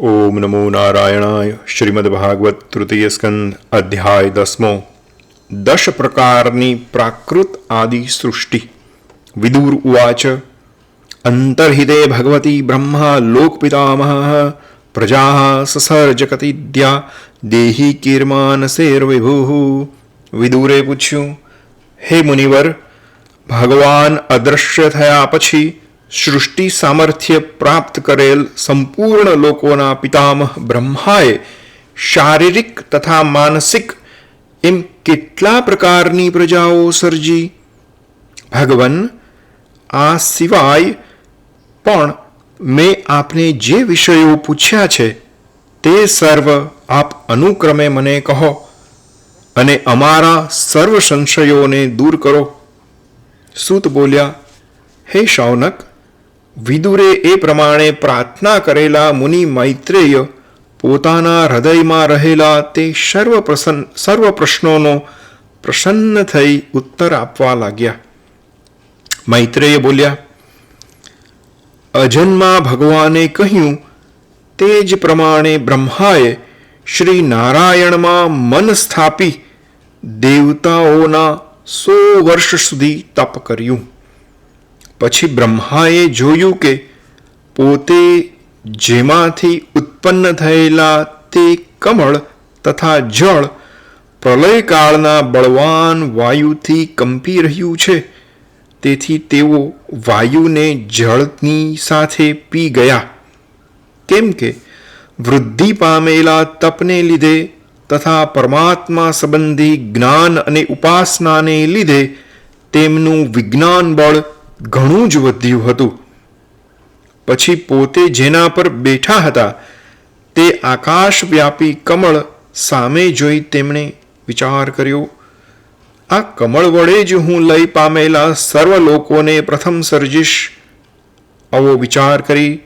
ઓમ નમો નારાયણાય શ્રીમદ ભાગવત તૃતીય સ્કંદ અધ્યાય દસમો દશ પ્રકારની પ્રાકૃત આદિ સૃષ્ટિ વિદુર ઉવાચ અંતર્હિતે ભગવતી બ્રહ્મા લોકપિતામહ પ્રજા સસર્જકતિદ્યા દેહી કીર્માનસેર્વિભુ વિદુરે પૂછ્યું હે મુનિવર ભગવાન અદૃશ્ય થયા પછી સૃષ્ટિ સામર્થ્ય પ્રાપ્ત કરેલ સંપૂર્ણ લોકોના પિતામહ બ્રહ્માએ શારીરિક તથા માનસિક એમ કેટલા પ્રકારની પ્રજાઓ સર્જી? ભગવન, આ સિવાય પણ મેં આપને જે વિષયો પૂછ્યા છે, તે સર્વ આપ અનુક્રમે મને કહો અને અમારા સર્વ સંશયોને દૂર કરો. સૂત બોલ્યા, હે શૌનક વિદુરે એ પ્રમાણે પ્રાર્થના કરેલા મુનિ મૈત્રેય પોતાના હૃદયમાં રહેલા તે સર્વ પ્રસન્ન, સર્વ પ્રશ્નોનો પ્રસન્ન થઈ ઉત્તર આપવા લાગ્યા. મૈત્રેય બોલ્યા, અજન્મા ભગવાને કહ્યું, તે જ પ્રમાણે બ્રહ્માએ શ્રી નારાયણમાં મન સ્થાપી દેવતાઓના સો વર્ષ સુધી તપ કર્યું. પછી બ્રહ્માએ જોયું કે પોતે જેમાંથી ઉત્પન્ન થયેલા તે કમળ તથા જળ પ્રલયકાળના બળવાન વાયુથી કંપી રહ્યું છે. તેથી તેઓ વાયુને જળની સાથે પી ગયા. કેમ કે વૃદ્ધિ પામેલા તપને લીધે તથા પરમાત્મા સંબંધી જ્ઞાન અને ઉપાસનાને લીધે તેમનું વિજ્ઞાન બળ ઘણું જ વધ્યું હતું. પછી પોતે જેના પર બેઠા હતા, તે આકાશવ્યાપી કમળ સામે જોઈ તેમણે વિચાર કર્યો, આ કમળ વડે જ હું લઈ પામેલા સર્વ લોકોને પ્રથમ સર્જીશ. આવો વિચાર કરી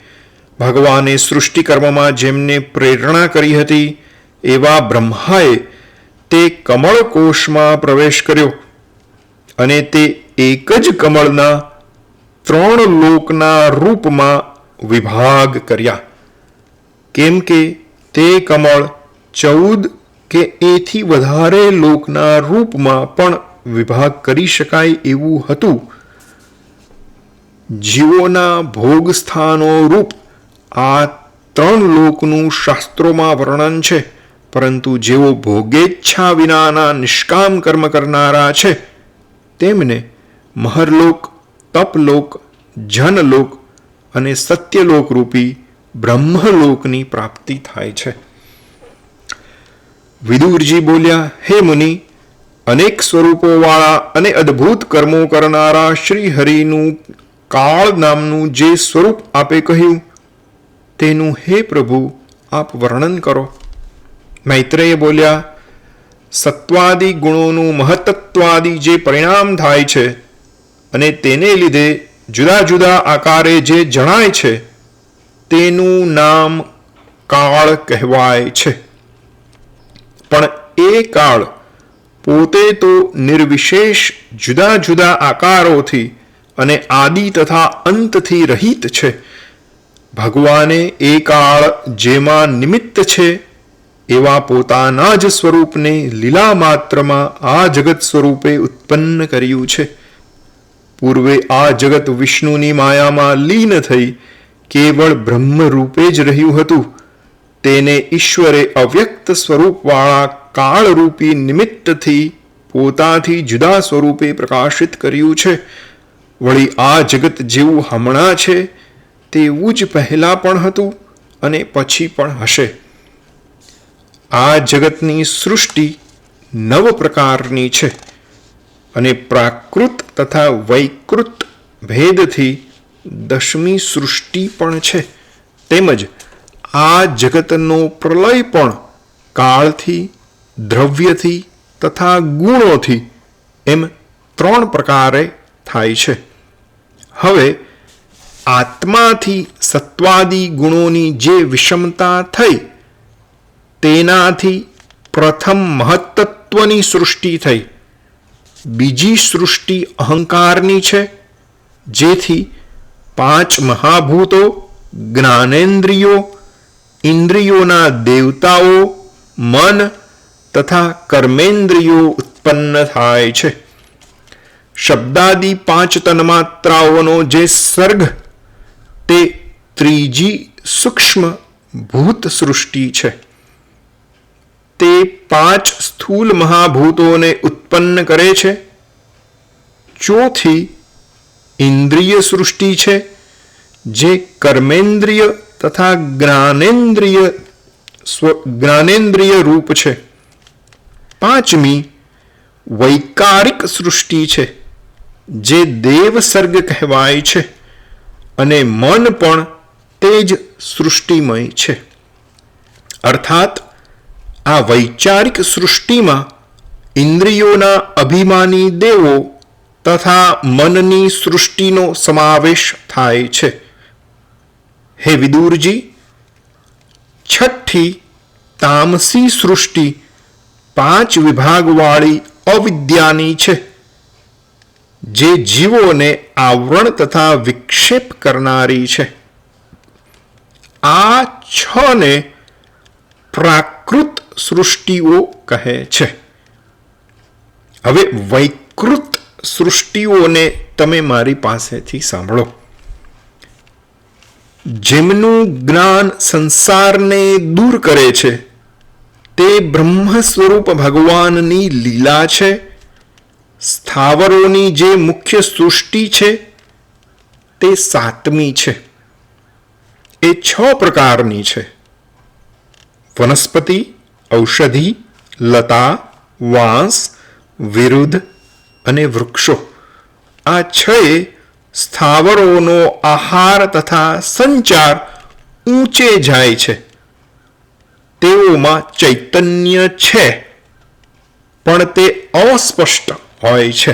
ભગવાને સૃષ્ટિ કર્મમાં જેમને પ્રેરણા કરી હતી, એવા બ્રહ્માએ તે કમળ કોષમાં પ્રવેશ કર્યો અને તે એક જ કમળના ત્રણ લોકના રૂપમાં વિભાગ કર્યા. કેમ કે તે કમળ ચૌદ કે એથી વધારે લોકના રૂપમાં પણ વિભાગ કરી શકાય એવું હતું. જીવોના ભોગ સ્થાનો રૂપ આ ત્રણ લોકનું શાસ્ત્રોમાં વર્ણન છે, પરંતુ જેઓ ભોગેચ્છા વિનાના નિષ્કામ કર્મ કરનારા છે, તેમને મહરલોક તપલોક, જનલોક અને સત્યલોક રૂપી બ્રહ્મલોકની પ્રાપ્તિ થાય છે. વિદુરજી બોલ્યા, હે મુનિ, અનેક સ્વરૂપોવાળા અને અદ્ભુત કર્મો કરનારા શ્રી હરિનું કાળ નામનું જે સ્વરૂપ આપે કહ્યું, તેનું હે પ્રભુ, આપ વર્ણન કરો. મૈત્રેય બોલ્યા, સત્વાદી ગુણોનું મહત્ત્વાદી જે પરિણામ થાય છે અને તેને લીધે જુદા જુદા આકારે જે જણાય છે, તેનું નામ કાળ કહેવાય છે. પણ એ કાળ પોતે તો નિર્વિશેષ જુદા જુદા આકારોથી અને આદિ તથા અંતથી રહિત છે. ભગવાને એ કાળ જેમાં નિમિત્ત છે, એવા પોતાના જ સ્વરૂપને લીલા માત્રમાં આ જગત સ્વરૂપે ઉત્પન્ન કર્યું છે. પૂર્વે આ જગત વિષ્ણુની માયામાં લીન થઈ કેવળ બ્રહ્મ રૂપે જ રહ્યું હતું. તેને ઈશ્વરે અવ્યક્ત સ્વરૂપવાળા કાળરૂપી નિમિત્તથી પોતાથી જુદા સ્વરૂપે પ્રકાશિત કર્યું છે. વળી આ જગત જેવું હમણાં છે, તેવું જ પહેલાં પણ હતું અને પછી પણ હશે. આ જગતની સૃષ્ટિ નવ પ્રકારની છે. અને પ્રાકૃત તથા વૈકૃત ભેદથી દશમી સૃષ્ટિ પણ છે. તેમજ આ જગતનો પ્રલય પણ કાળથી, દ્રવ્યથી તથા ગુણોથી એમ ત્રણ પ્રકારે થાય છે. હવે આત્માથી સત્વાદી ગુણોની જે વિષમતા થઈ, તેનાથી પ્રથમ મહત્તત્વની સૃષ્ટિ થઈ. બીજી સૃષ્ટિ અહંકારની છે, જેથી પાંચ મહાભૂતો, જ્ઞાનેન્દ્રિયો, ઇન્દ્રિયોના દેવતાઓ, મન તથા કર્મેન્દ્રિયો ઉત્પન્ન થાય છે. શબ્દાદી પાંચ તન્માત્રાઓનો જે સર્ગ, તે ત્રીજી સૂક્ષ્મ ભૂત સૃષ્ટિ છે. તે પાંચ સ્થૂલ મહાભૂતોને ઉત્પન્ન કરે છે. ચોથી ઇન્દ્રિય સૃષ્ટિ છે, જે કર્મેન્દ્રિય તથા જ્ઞાનેન્દ્રિય સ્વ, જ્ઞાનેન્દ્રિય રૂપ છે. પાંચમી વૈકારિક સૃષ્ટિ છે, જે દેવ સર્ગ કહેવાય છે અને મન પણ તે જ સૃષ્ટિમય છે. અર્થાત આ વૈચારિક સૃષ્ટિમાં ઇન્દ્રિયોના અભિમાની દેવો તથા મનની સૃષ્ટિનો સમાવેશ થાય છે. હે વિદુરજી, છઠ્ઠી તામસી સૃષ્ટિ પાંચ વિભાગવાળી અવિદ્યાની છે. જે જીવોને આવરણ તથા વિક્ષેપ કરનારી છે. આ છ ને પ્રાકૃત સૃષ્ટિઓ કહે છે. હવે વૈકૃત સૃષ્ટિઓને તમે મારી પાસેથી સાંભળો. જેમનું જ્ઞાન સંસારને દૂર કરે છે, તે બ્રહ્મ સ્વરૂપ ભગવાનની લીલા છે, સ્થાવરોની જે મુખ્ય સૃષ્ટિ છે, તે સાતમી છે. એ છ પ્રકારની છે. વનસ્પતિ ઔષધિ, લતા, વાંસ, વિરુદ્ધ અને વૃક્ષો. આ છએ સ્થાવરોનો આહાર તથા સંચાર ઊંચે જાય છે. તેઓમાં ચૈતન્ય છે, પણ તે અસ્પષ્ટ હોય છે.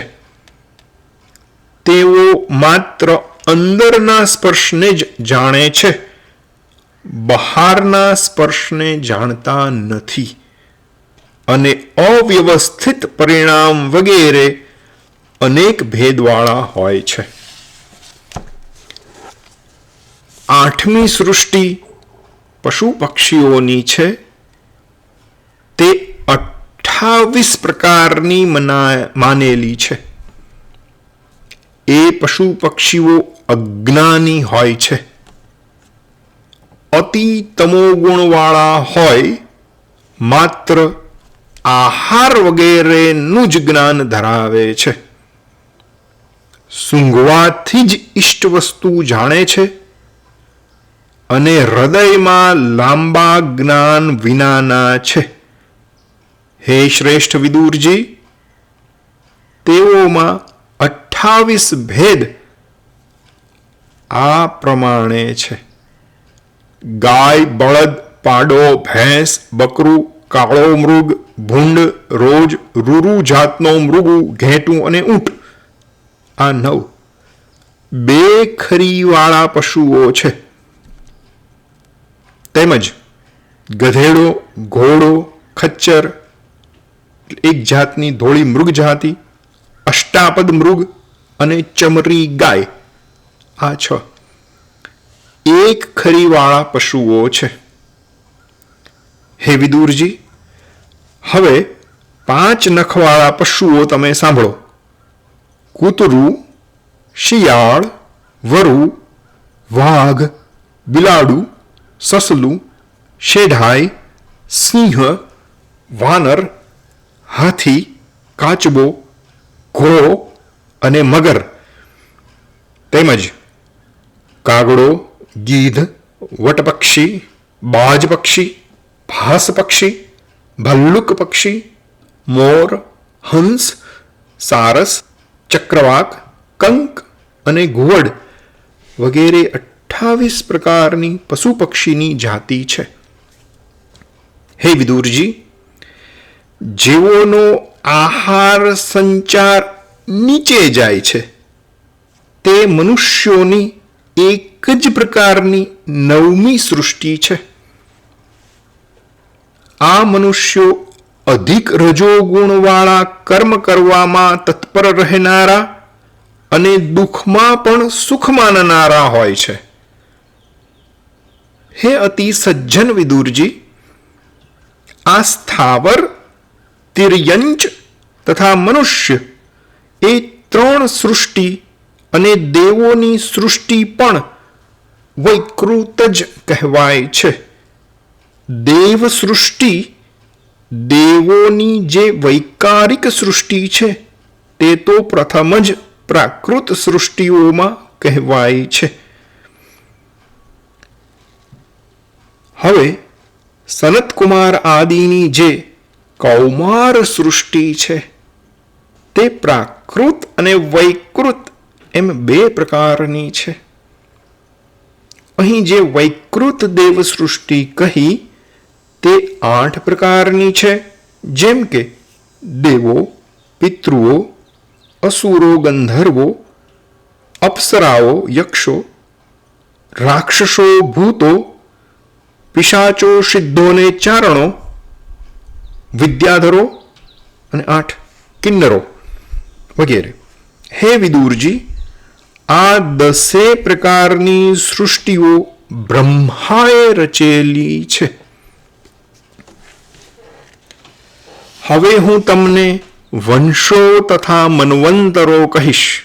તેઓ માત્ર અંદરના સ્પર્શને જ જાણે છે. બહારના સ્પર્શને જાણતા નથી અને અવ્યવસ્થિત પરિણામ વગેરે અનેક ભેદવાળા હોય છે. આઠમી સૃષ્ટિ પશુ પક્ષીઓની છે. તે અઠ્ઠાવીસ પ્રકારની મના, માનેલી છે. એ પશુ પક્ષીઓ અજ્ઞાની હોય છે. અતિ તમોગુણવાળા હોય, માત્ર આહાર વગેરેનું જ જ્ઞાન ધરાવે છે. સૂંઘવાથી જ ઈષ્ટ વસ્તુ જાણે છે અને હૃદયમાં લાંબા જ્ઞાન વિનાના છે. હે શ્રેષ્ઠ વિદુરજી, તેઓમાં અઠ્ઠાવીસ ભેદ આ પ્રમાણે છે. ગાય, બળદ, પાડો, ભેંસ, બકરું, કાળો મૃગ, ભૂંડ, રોજ, રૂરુ જાતનો મૃગુ, ઘેટું અને ઊંટ. આ નવ. બે ખરીવાળા પશુઓ છે. તેમજ ગધેડો, ઘોડો, ખચ્ચર, એક જાતની ધોળી મૃગ જાતિ, અષ્ટાપદ મૃગ અને ચમરી ગાય. આ છ. એક ખરીવાળા પશુઓ છે. હે વિદુરજી, હવે પાંચ નખવાળા પશુઓ તમે સાંભળો. કૂતરું, શિયાળ, વરુ, વાઘ, બિલાડું, સસલું, શેઢાઈ, સિંહ, વાનર, હાથી, કાચબો, ઘોડો અને મગર. તેમજ કાગડો ગીધ વટપક્ષી બાજ પક્ષી ભાસ પક્ષી ભલ્લુક પક્ષી મોર હંસ સારસ ચક્રવાક કંક અને ઘુવડ વગેરે અઠ્ઠાવીસ પ્રકારની પશુ પક્ષીની જાતિ છે. હે વિદુરજી, જેઓનો આહાર સંચાર નીચે જાય છે, તે મનુષ્યોની એક જ પ્રકારની નવમી સૃષ્ટિ છે. આ મનુષ્યો અધિક રજોગુણવાળા કર્મ કરવામાં તત્પર રહેનારા અને દુઃખમાં પણ સુખ માનનારા હોય છે. હે અતિ સજ્જન વિદુરજી, આ સ્થાવર, તિર્યંચ તથા મનુષ્ય એ ત્રણ સૃષ્ટિ અને દેવોની સૃષ્ટિ પણ વૈકૃત જ કહેવાય છે. દેવ સૃષ્ટિ દેવોની જે વૈકારિક સૃષ્ટિ છે, તે તો પ્રથમ જ પ્રાકૃત સૃષ્ટિઓમાં કહેવાય છે. હવે સનતકુમાર આદિની જે કૌમાર સૃષ્ટિ છે, તે પ્રાકૃત અને વૈકૃત એમ બે પ્રકારની છે. અહીં જે વૈકૃત દેવ કહી, તે આઠ પ્રકારની છે. જેમ કે દેવો, પિતૃઓ, અસુરો ગંધર્વો, અપ્સરાઓ યક્ષો, રાક્ષસો ભૂતો, પિશાચો સિદ્ધોને ચારણો, વિદ્યાધરો અને આઠ કિન્નરો વગેરે. હે વિદુરજી આ દસે પ્રકારની સૃષ્ટિઓ બ્રહ્માએ રચેલી છે. હવે હું તમને વંશો તથા મનવંતરો કહીશ.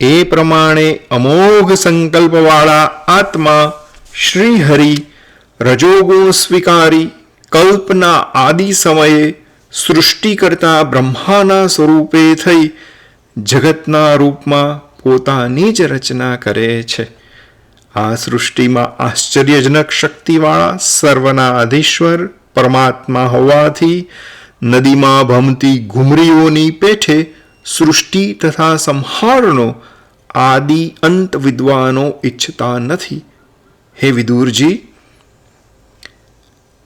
એ પ્રમાણે અમોઘ સંકલ્પવાળા આત્મા શ્રીહરિ રજોગુણ સ્વીકારી કલ્પના આદિ સમયે સૃષ્ટિ કરતા બ્રહ્માના સ્વરૂપે થઈ જગતના રૂપમાં પોતાની જ રચના કરે છે. આ સૃષ્ટિમાં આશ્ચર્યજનક શક્તિવાળા સર્વના અધીશ્વર પરમાત્મા હોવાથી નદીમાં ભમતી ઘુમરીઓની પેઠે સૃષ્ટિ તથા સંહારનો આદિ અંત વિદ્વાનો ઈચ્છતા નથી. હે વિદુરજી,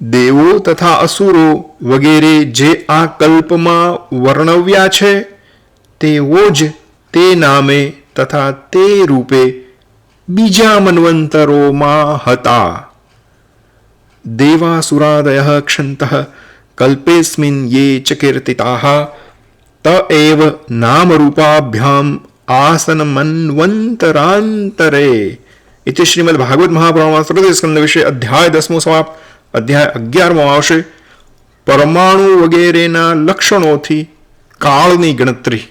દેવો તથા અસુરો વગેરે જે આ કલ્પમાં વર્ણવ્યા છે, તેઓ જ તે નામે તથા તે રૂપે બીજા મન્વંતરોમાં હતા. દેવાસુરાદય ક્ષંત કલ્પેસ્મિન યે ચકીર્તિતા त ત એવ નામરૂપાભ્યામ इति ભાગવત મહાપુરાણમાં તૃતીય સ્કંદ વિશે અધ્યાય દસમો સમાપ્ત, અધ્યાય અગિયારમો આવશે. પરમાણુ વગેરેના લક્ષણોથી કાળની ગણતરી.